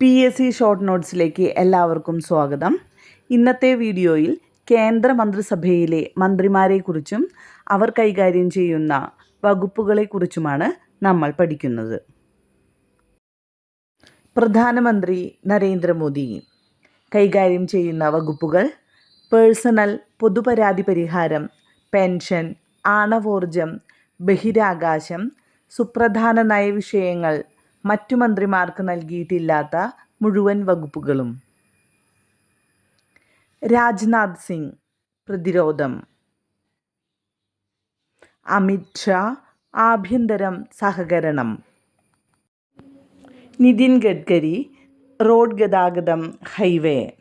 P S C short നോട്ട്സിലേക്ക് എല്ലാവർക്കും സ്വാഗതം. ഇന്നത്തെ വീഡിയോയിൽ കേന്ദ്ര മന്ത്രിസഭയിലെ മന്ത്രിമാരെക്കുറിച്ചും അവർ കൈകാര്യം ചെയ്യുന്ന വകുപ്പുകളെക്കുറിച്ചുമാണ് നമ്മൾ പഠിക്കുന്നത്. പ്രധാനമന്ത്രി നരേന്ദ്രമോദി കൈകാര്യം ചെയ്യുന്ന വകുപ്പുകൾ പേഴ്സണൽ പൊതുപരാതി പരിഹാരം പെൻഷൻ ആണവോർജം ബഹിരാകാശം സുപ്രധാന നയവിഷയങ്ങൾ മറ്റു മന്ത്രിമാർക്ക് നൽകിയിട്ടില്ലാത്ത മുഴുവൻ വകുപ്പുകളും. രാജ്നാഥ് സിംഗ് പ്രതിരോധം. അമിത് ഷാ ആഭ്യന്തരം സഹകരണം. നിതിൻ ഗഡ്കരി റോഡ് ഗതാഗതം ഹൈവേ.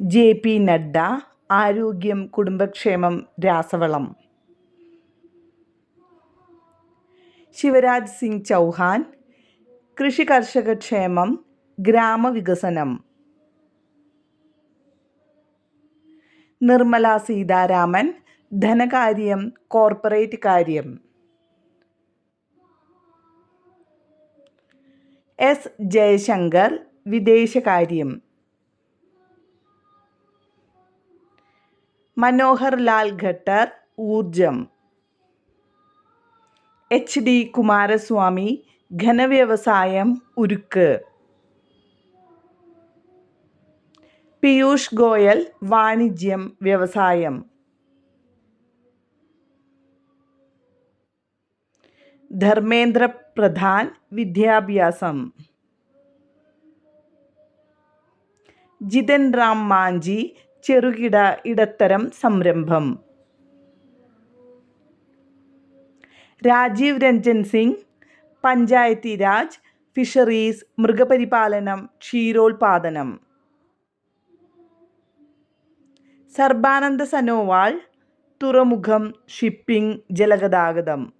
ജെ പി നഡ്ഡ ആരോഗ്യം കുടുംബക്ഷേമം രാസവളം. ശിവരാജ് സിംഗ് ചൗഹാൻ കൃഷി കർഷക ക്ഷേമം ഗ്രാമവികസനം നിർമ്മല സീതാരാമൻ ധനകാര്യം കോർപ്പറേറ്റ് കാര്യം. എസ്. ജയശങ്കർ വിദേശകാര്യം മനോഹർ ലാൽ ഖട്ടർ ഊർജം എച്ച് ഡി കുമാരസ്വാമി ഘനവ്യവസായം ഉരുക്ക്. പീയൂഷ് ഗോയൽ വാണിജ്യം വ്യവസായം. ധർമ്മേന്ദ്ര പ്രധാൻ വിദ്യാഭ്യാസം. ജിതൻ റാം മാഞ്ചി ചെറുകിട ഇടത്തരം സംരംഭം. രാജീവ് രഞ്ജൻ സിംഗ് പഞ്ചായത്തി രാജ് ഫിഷറീസ് മൃഗപരിപാലനം ക്ഷീരോത്പാദനം സർബാനന്ദ സനോവാൾ തുറമുഖം ഷിപ്പിംഗ് ജലഗതാഗതം.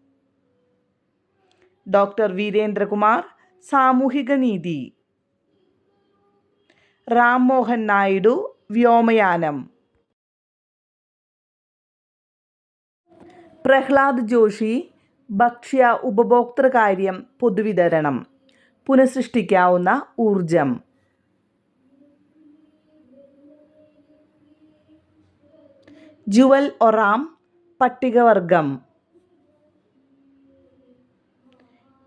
ഡോക്ടർ വീരേന്ദ്രകുമാർ സാമൂഹിക നീതി. റാം മോഹൻ നായിഡു വ്യോമയാനം. പ്രഹ്ലാദ് ജോഷി ഭക്ഷ്യ ഉപഭോക്തൃകാര്യം പൊതുവിതരണം. പുനഃസൃഷ്ടിക്കാവുന്ന ഊർജം ജുവൽ ഒറാം പട്ടികവർഗം.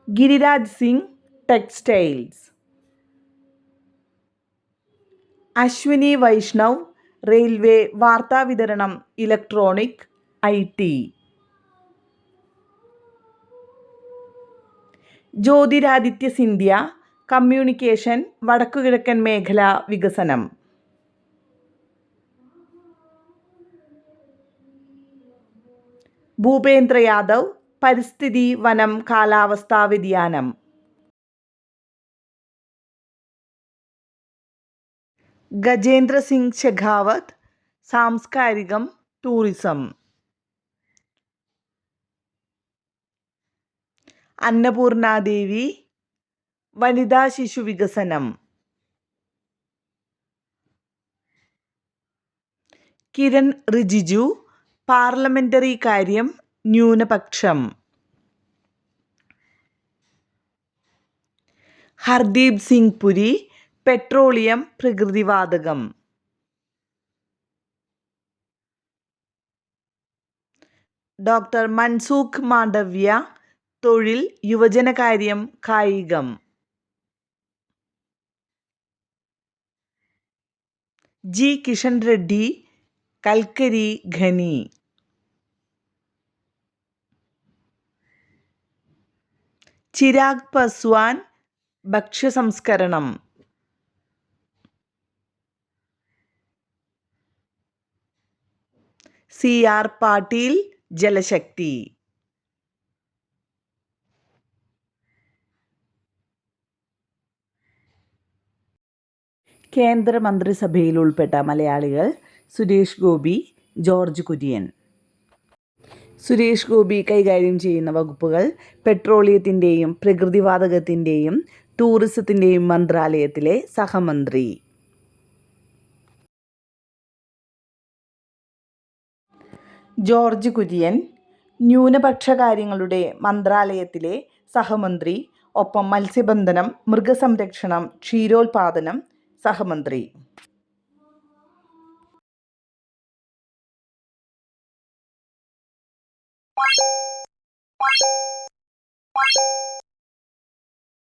Giriraj Singh textiles. Ashwini Vaishnaw railway വാർത്താവിതരണം electronic I T. Jyotiraditya Scindia communication വടക്കുകിഴക്കൻ മേഖല വികസനം. ഭൂപേന്ദ്ര യാദവ് പരിസ്ഥിതി വനം കാലാവസ്ഥാ വ്യതിയാനം. ഗജേന്ദ്ര സിംഗ് ഷെഖാവത്ത് സാംസ്കാരികം ടൂറിസം. അന്നപൂർണാദേവി വനിതാ ശിശു വികസനം. കിരൺ റിജിജു പാർലമെന്ററി കാര്യം ന്യൂനപക്ഷം. ഹർദീപ് സിംഗ് പുരി പെട്രോളിയം പ്രകൃതിവാതകം. ഡോക്ടർ മൻസൂഖ് മാണ്ഡവ്യ തൊഴിൽ യുവജനകാര്യം കായികം. ജി. കിഷൻ റെഡ്ഡി കൽക്കരി ഖനി. ചിരാഗ് പസ്വാൻ ഭക്ഷ്യസംസ്കരണം. സി. ആർ. പാട്ടീൽ ജലശക്തി. കേന്ദ്ര മന്ത്രിസഭയിൽ ഉൾപ്പെട്ട മലയാളികൾ സുരേഷ് ഗോപി ജോർജ് കുര്യൻ. സുരേഷ് ഗോപി കൈകാര്യം ചെയ്യുന്ന വകുപ്പുകൾ പെട്രോളിയത്തിന്റെയും പ്രകൃതിവാതകത്തിന്റെയും ടൂറിസത്തിന്റെയും മന്ത്രാലയത്തിലെ സഹമന്ത്രി. ജോർജ് കുര്യൻ ന്യൂനപക്ഷ കാര്യങ്ങളുടെ മന്ത്രാലയത്തിലെ സഹമന്ത്രി ഒപ്പം മത്സ്യബന്ധനം മൃഗസംരക്ഷണം ക്ഷീരോത്പാദനം സഹമന്ത്രി